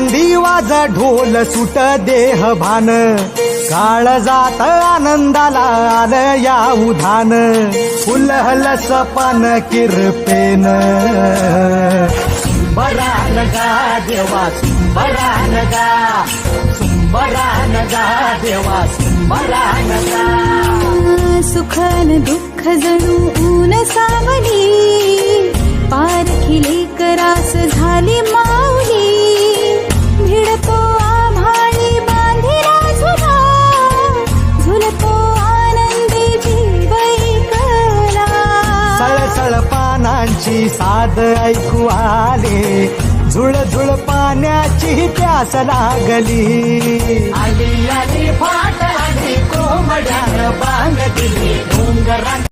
आनंदी वाजा ढोल सुट देह भान. काळ जात आनंदाला आलं या उधान. उलहल सपन किरपेन. सुंबरान गा देवा सुंबरान गा सुंबरान गा देवा सुंबरान गा सुखन दुःख जणू ऊन सावली. पारखिले करास झाली मा सळसळ पानांची साद ऐकू आले. झुळ झुळ पाण्याची प्यास लागली. आली आली फाट आली कोंबड्यानं बांग दिली डोंगरात